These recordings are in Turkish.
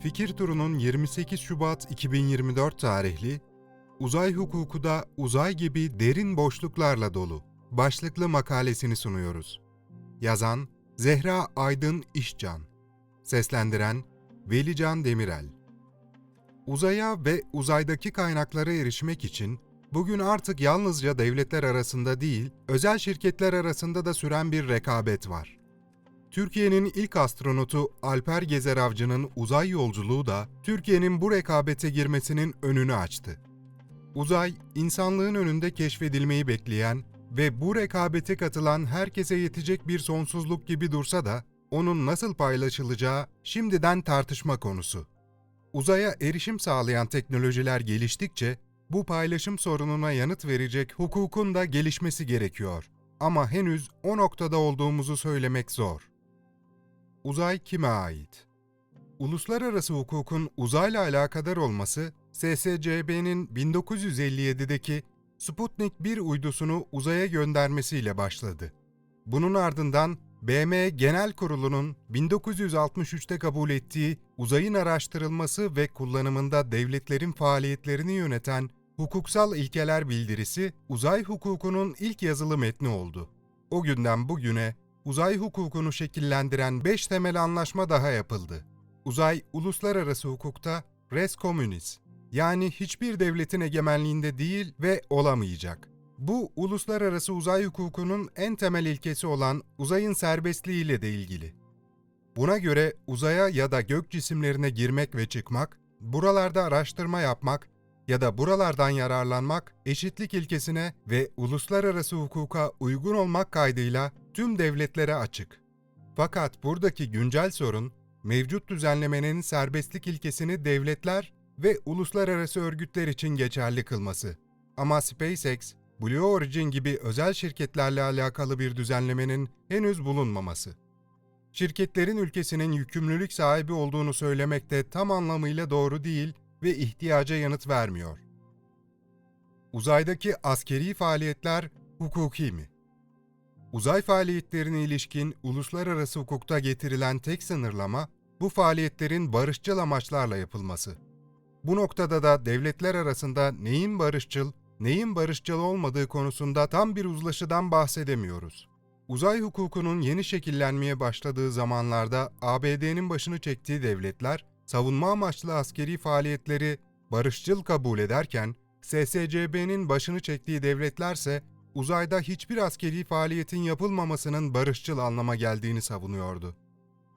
Fikir Turu'nun 28 Şubat 2024 tarihli Uzay Hukuku da uzay gibi derin boşluklarla dolu başlıklı makalesini sunuyoruz. Yazan Zehra Aydın İşcan Seslendiren Velican Demirel Uzaya ve uzaydaki kaynaklara erişmek için bugün artık yalnızca devletler arasında değil, özel şirketler arasında da süren bir rekabet var. Türkiye'nin ilk astronotu Alper Gezer Avcı'nın uzay yolculuğu da Türkiye'nin bu rekabete girmesinin önünü açtı. Uzay, insanlığın önünde keşfedilmeyi bekleyen ve bu rekabete katılan herkese yetecek bir sonsuzluk gibi dursa da onun nasıl paylaşılacağı şimdiden tartışma konusu. Uzaya erişim sağlayan teknolojiler geliştikçe bu paylaşım sorununa yanıt verecek hukukun da gelişmesi gerekiyor. Ama henüz o noktada olduğumuzu söylemek zor. Uzay kime ait? Uluslararası hukukun uzayla alakadar olması, SSCB'nin 1957'deki Sputnik 1 uydusunu uzaya göndermesiyle başladı. Bunun ardından BM Genel Kurulu'nun 1963'te kabul ettiği uzayın araştırılması ve kullanımında devletlerin faaliyetlerini yöneten Hukuksal İlkeler Bildirisi, uzay hukukunun ilk yazılı metni oldu. O günden bugüne uzay hukukunu şekillendiren 5 temel anlaşma daha yapıldı. Uzay, uluslararası hukukta res communis, yani hiçbir devletin egemenliğinde değil ve olamayacak. Bu, uluslararası uzay hukukunun en temel ilkesi olan uzayın serbestliği ile de ilgili. Buna göre uzaya ya da gök cisimlerine girmek ve çıkmak, buralarda araştırma yapmak ya da buralardan yararlanmak eşitlik ilkesine ve uluslararası hukuka uygun olmak kaydıyla tüm devletlere açık. Fakat buradaki güncel sorun, mevcut düzenlemenin serbestlik ilkesini devletler ve uluslararası örgütler için geçerli kılması. Ama SpaceX, Blue Origin gibi özel şirketlerle alakalı bir düzenlemenin henüz bulunmaması. Şirketlerin ülkesinin yükümlülük sahibi olduğunu söylemek de tam anlamıyla doğru değil ve ihtiyaca yanıt vermiyor. Uzaydaki askeri faaliyetler hukuki mi? Uzay faaliyetlerine ilişkin uluslararası hukukta getirilen tek sınırlama, bu faaliyetlerin barışçıl amaçlarla yapılması. Bu noktada da devletler arasında neyin barışçıl, neyin barışçıl olmadığı konusunda tam bir uzlaşıdan bahsedemiyoruz. Uzay hukukunun yeni şekillenmeye başladığı zamanlarda ABD'nin başını çektiği devletler, savunma amaçlı askeri faaliyetleri barışçıl kabul ederken, SSCB'nin başını çektiği devletlerse uzayda hiçbir askeri faaliyetin yapılmamasının barışçıl anlama geldiğini savunuyordu.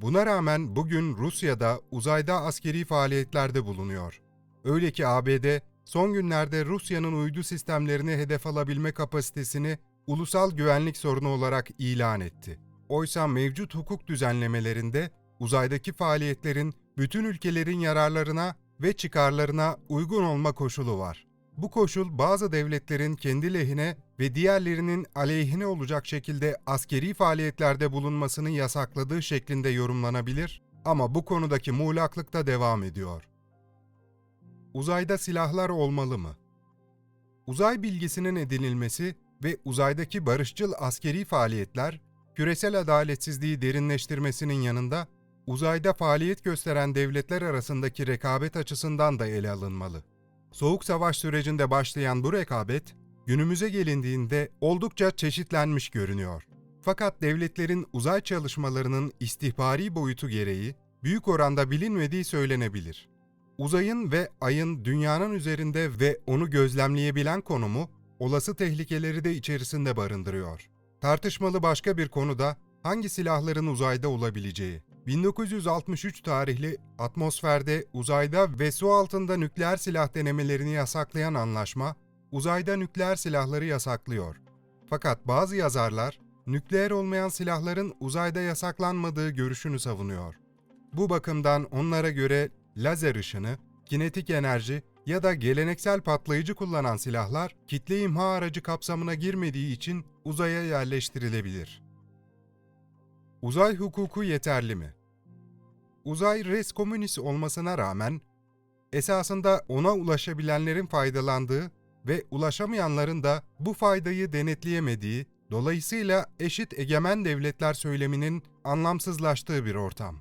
Buna rağmen bugün Rusya'da uzayda askeri faaliyetlerde bulunuyor. Öyle ki ABD son günlerde Rusya'nın uydu sistemlerini hedef alabilme kapasitesini ulusal güvenlik sorunu olarak ilan etti. Oysa mevcut hukuk düzenlemelerinde uzaydaki faaliyetlerin bütün ülkelerin yararlarına ve çıkarlarına uygun olma koşulu var. Bu koşul bazı devletlerin kendi lehine ve diğerlerinin aleyhine olacak şekilde askeri faaliyetlerde bulunmasını yasakladığı şeklinde yorumlanabilir ama bu konudaki muğlaklık da devam ediyor. Uzayda silahlar olmalı mı? Uzay bilgisinin edinilmesi ve uzaydaki barışçıl askeri faaliyetler, küresel adaletsizliği derinleştirmesinin yanında uzayda faaliyet gösteren devletler arasındaki rekabet açısından da ele alınmalı. Soğuk Savaş sürecinde başlayan bu rekabet, günümüze gelindiğinde oldukça çeşitlenmiş görünüyor. Fakat devletlerin uzay çalışmalarının istihbari boyutu gereği büyük oranda bilinmediği söylenebilir. Uzayın ve ayın dünyanın üzerinde ve onu gözlemleyebilen konumu olası tehlikeleri de içerisinde barındırıyor. Tartışmalı başka bir konu da hangi silahların uzayda olabileceği. 1963 tarihli atmosferde, uzayda ve su altında nükleer silah denemelerini yasaklayan anlaşma, uzayda nükleer silahları yasaklıyor. Fakat bazı yazarlar, nükleer olmayan silahların uzayda yasaklanmadığı görüşünü savunuyor. Bu bakımdan onlara göre lazer ışını, kinetik enerji ya da geleneksel patlayıcı kullanan silahlar kitle imha aracı kapsamına girmediği için uzaya yerleştirilebilir. Uzay hukuku yeterli mi? Uzay res communis olmasına rağmen esasında ona ulaşabilenlerin faydalandığı ve ulaşamayanların da bu faydayı denetleyemediği, dolayısıyla eşit egemen devletler söyleminin anlamsızlaştığı bir ortam.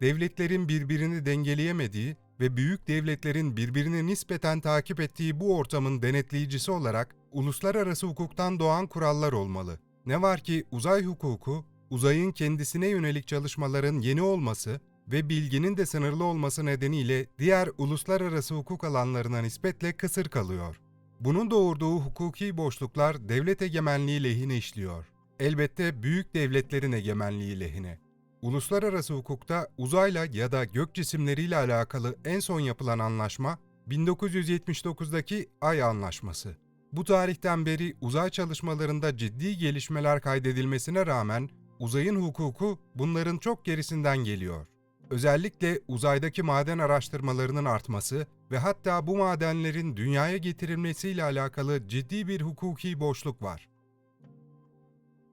devletlerin birbirini dengeleyemediği ve büyük devletlerin birbirini nispeten takip ettiği bu ortamın denetleyicisi olarak uluslararası hukuktan doğan kurallar olmalı. Ne var ki uzay hukuku, uzayın kendisine yönelik çalışmaların yeni olması ve bilginin de sınırlı olması nedeniyle diğer uluslararası hukuk alanlarına nispetle kısır kalıyor. Bunun doğurduğu hukuki boşluklar devlet egemenliği lehine işliyor. Elbette büyük devletlerin egemenliği lehine. Uluslararası hukukta uzayla ya da gök cisimleriyle alakalı en son yapılan anlaşma 1979'daki Ay Anlaşması. Bu tarihten beri uzay çalışmalarında ciddi gelişmeler kaydedilmesine rağmen uzayın hukuku bunların çok gerisinden geliyor. Özellikle uzaydaki maden araştırmalarının artması ve hatta bu madenlerin dünyaya getirilmesiyle alakalı ciddi bir hukuki boşluk var.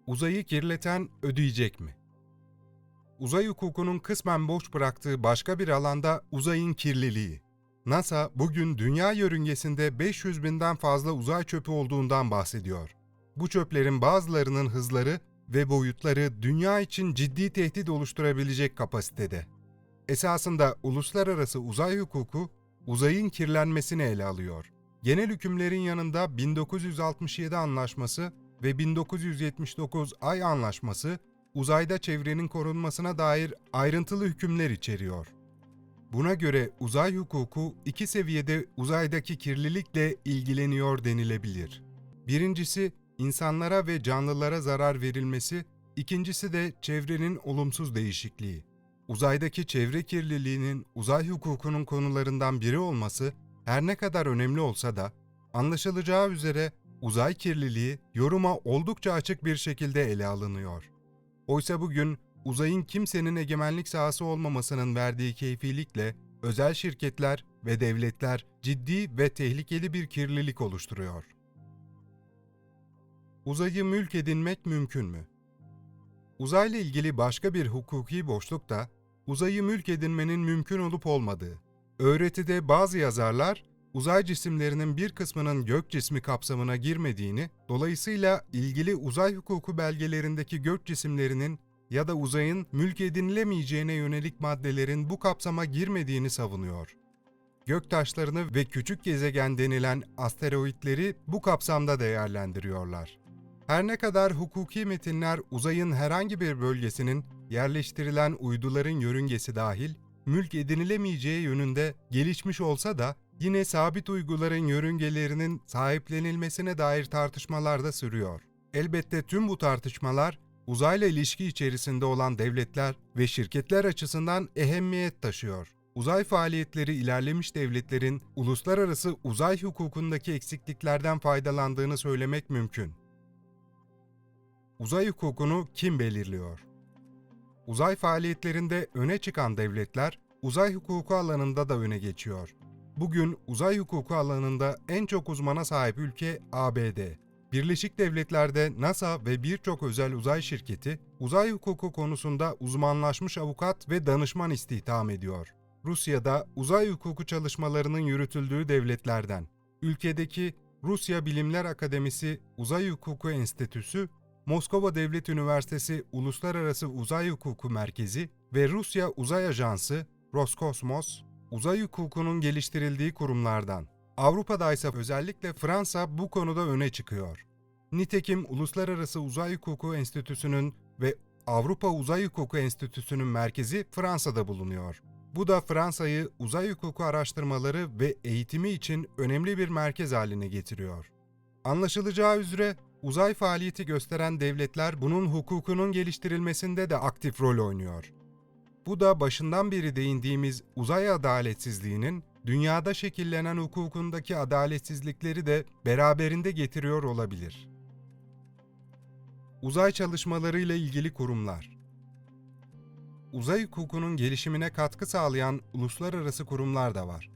Uzayı kirleten ödeyecek mi? Uzay hukukunun kısmen boş bıraktığı başka bir alanda uzayın kirliliği. NASA bugün dünya yörüngesinde 500 binden fazla uzay çöpü olduğundan bahsediyor. Bu çöplerin bazılarının hızları ve boyutları dünya için ciddi tehdit oluşturabilecek kapasitede. Esasında uluslararası uzay hukuku uzayın kirlenmesini ele alıyor. Genel hükümlerin yanında 1967 Anlaşması ve 1979 Ay Anlaşması uzayda çevrenin korunmasına dair ayrıntılı hükümler içeriyor. Buna göre uzay hukuku iki seviyede uzaydaki kirlilikle ilgileniyor denilebilir. Birincisi insanlara ve canlılara zarar verilmesi, ikincisi de çevrenin olumsuz değişikliği. Uzaydaki çevre kirliliğinin uzay hukukunun konularından biri olması her ne kadar önemli olsa da anlaşılacağı üzere uzay kirliliği yoruma oldukça açık bir şekilde ele alınıyor. Oysa bugün uzayın kimsenin egemenlik sahası olmamasının verdiği keyfilikle özel şirketler ve devletler ciddi ve tehlikeli bir kirlilik oluşturuyor. Uzayı mülk edinmek mümkün mü? Uzayla ilgili başka bir hukuki boşluk da uzayı mülk edinmenin mümkün olup olmadığı. Öğretide bazı yazarlar uzay cisimlerinin bir kısmının gök cismi kapsamına girmediğini, dolayısıyla ilgili uzay hukuku belgelerindeki gök cisimlerinin ya da uzayın mülk edinilemeyeceğine yönelik maddelerin bu kapsama girmediğini savunuyor. Gök taşlarını ve küçük gezegen denilen asteroitleri bu kapsamda değerlendiriyorlar. Her ne kadar hukuki metinler uzayın herhangi bir bölgesinin yerleştirilen uyduların yörüngesi dahil mülk edinilemeyeceği yönünde gelişmiş olsa da yine sabit uyguların yörüngelerinin sahiplenilmesine dair tartışmalar da sürüyor. Elbette tüm bu tartışmalar uzayla ilişki içerisinde olan devletler ve şirketler açısından ehemmiyet taşıyor. Uzay faaliyetleri ilerlemiş devletlerin uluslararası uzay hukukundaki eksikliklerden faydalandığını söylemek mümkün. Uzay hukukunu kim belirliyor? Uzay faaliyetlerinde öne çıkan devletler uzay hukuku alanında da öne geçiyor. Bugün uzay hukuku alanında en çok uzmana sahip ülke ABD. Birleşik Devletler'de NASA ve birçok özel uzay şirketi uzay hukuku konusunda uzmanlaşmış avukat ve danışman istihdam ediyor. Rusya'da uzay hukuku çalışmalarının yürütüldüğü devletlerden. Ülkedeki Rusya Bilimler Akademisi Uzay Hukuku Enstitüsü, Moskova Devlet Üniversitesi Uluslararası Uzay Hukuku Merkezi ve Rusya Uzay Ajansı Roskosmos, uzay hukukunun geliştirildiği kurumlardan. Avrupa'da ise özellikle Fransa bu konuda öne çıkıyor. Nitekim Uluslararası Uzay Hukuku Enstitüsü'nün ve Avrupa Uzay Hukuku Enstitüsü'nün merkezi Fransa'da bulunuyor. Bu da Fransa'yı uzay hukuku araştırmaları ve eğitimi için önemli bir merkez haline getiriyor. Anlaşılacağı üzere uzay faaliyeti gösteren devletler bunun hukukunun geliştirilmesinde de aktif rol oynuyor. Bu da başından beri değindiğimiz uzay adaletsizliğinin dünyada şekillenen hukukundaki adaletsizlikleri de beraberinde getiriyor olabilir. Uzay çalışmalarıyla ilgili kurumlar Uzay hukukunun gelişimine katkı sağlayan uluslararası kurumlar da var.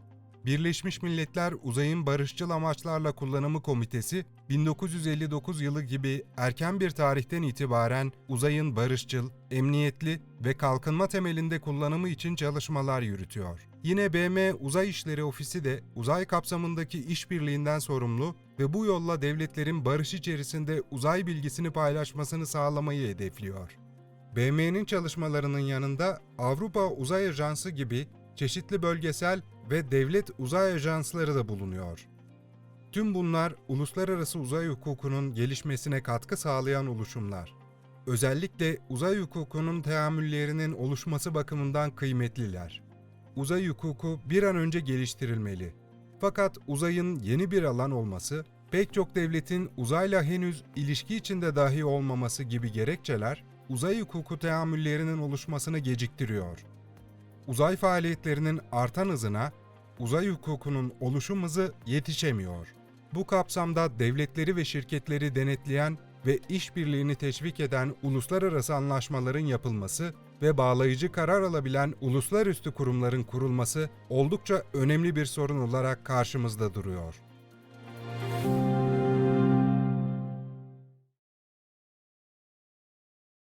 Birleşmiş Milletler Uzayın Barışçıl Amaçlarla Kullanımı Komitesi 1959 yılı gibi erken bir tarihten itibaren uzayın barışçıl, emniyetli ve kalkınma temelinde kullanımı için çalışmalar yürütüyor. Yine BM Uzay İşleri Ofisi de uzay kapsamındaki işbirliğinden sorumlu ve bu yolla devletlerin barış içerisinde uzay bilgisini paylaşmasını sağlamayı hedefliyor. BM'nin çalışmalarının yanında Avrupa Uzay Ajansı gibi çeşitli bölgesel ve devlet uzay ajansları da bulunuyor. Tüm bunlar uluslararası uzay hukukunun gelişmesine katkı sağlayan oluşumlar. Özellikle uzay hukukunun teamüllerinin oluşması bakımından kıymetliler. Uzay hukuku bir an önce geliştirilmeli. Fakat uzayın yeni bir alan olması, pek çok devletin uzayla henüz ilişki içinde dahi olmaması gibi gerekçeler, uzay hukuku teamüllerinin oluşmasını geciktiriyor. Uzay faaliyetlerinin artan hızına, uzay hukukunun oluşum hızı yetişemiyor. Bu kapsamda devletleri ve şirketleri denetleyen ve işbirliğini teşvik eden uluslararası anlaşmaların yapılması ve bağlayıcı karar alabilen uluslararası kurumların kurulması oldukça önemli bir sorun olarak karşımızda duruyor.